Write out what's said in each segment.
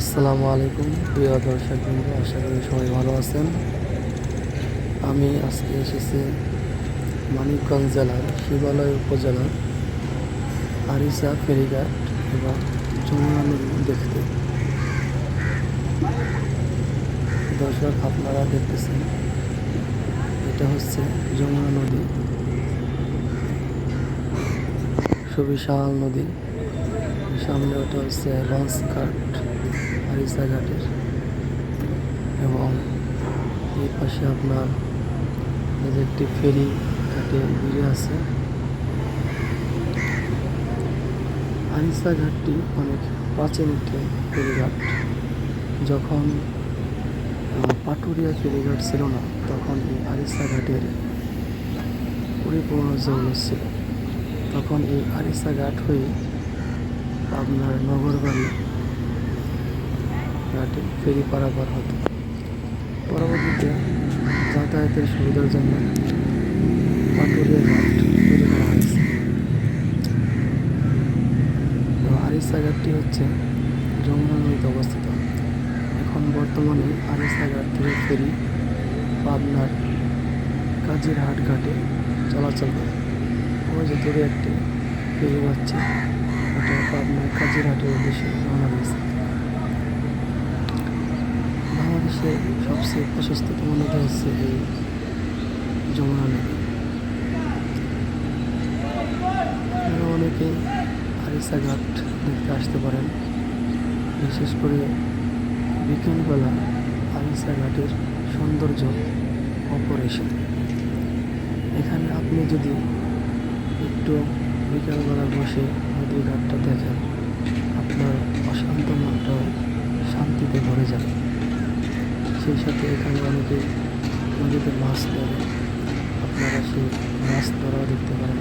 আসসালামু আলাইকুম, প্রিয় দর্শক বন্ধু আশা করি সবাই ভালো আছেন। আমি আজকে এসেছি মানিকগঞ্জ জেলার শিবালয় উপজেলার আরিসা ফেরিঘাট এবং যমুনা নদী দেখতে। দর্শক, আপনারা দেখতেছেন, এটা হচ্ছে যমুনা নদী। সুবিশাল নদী। সামনে ওটা হচ্ছে লঞ্চ ঘাট আরিসা ঘাটের। এবং এই পাশে আপনার একটি ফেরি ঘাটে ঘিরে আছে। আরিসা ঘাটটি অনেক প্রাচীন একটি ফেরিঘাট। যখন পাটুরিয়া ফেরিঘাট ছিল না, তখন এই আরিসা ঘাটের পরিপূর্ণ জৌল ছিল, তখন এই আরিসা ঘাট হয়ে আপনার নগরবাড়ি ঘাটে ফেরি পারাপার হতো। পরবর্তীতে যাতায়াতের সুবিধার জন্য পাটুরিয়া ঘাট তৈরি করা হয়েছে। আরিসা ঘাটটি হচ্ছে যমুনা নদীতে অবস্থিত। এখন বর্তমানে আরিসা ঘাট থেকে ফেরি পাবনার কাজিরহাট ঘাটে চলাচল করে। ওই যে একটি ফেরি যাচ্ছে ওটা পাবনার কাজিরহাটের উদ্দেশ্যে রওনা দিয়েছে। বাংলাদেশের সবচেয়ে প্রশস্ততম নদী হচ্ছে এই যমুনা নদী অনেকেই আরিসা ঘাট দেখতে আসতে পারেন। বিশেষ করে বিকেলবেলা আরিসা ঘাটের সৌন্দর্য অপরিসীম। এখানে আপনি যদি একটু বিকেলবেলা বসে নদীর ঘাটটা দেখেন, আপনার অশান্ত মনটাও শান্তিতে ভরে যাবে। সেই সাথে এখানে অনেকে নদীতে মাছ ধরে। আপনারা সেই মাছ ধরাও দেখতে পারেন।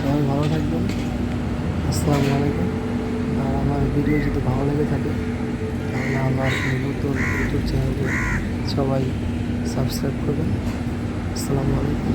সবাই ভালো থাকবেন। আসসালামু আলাইকুম। আর আমার ভিডিও যদি ভালো লেগে থাকে, তাহলে আমার নতুন ইউটিউব চ্যানেলটি সবাই সাবস্ক্রাইব করবেন। আসসালামু আলাইকুম।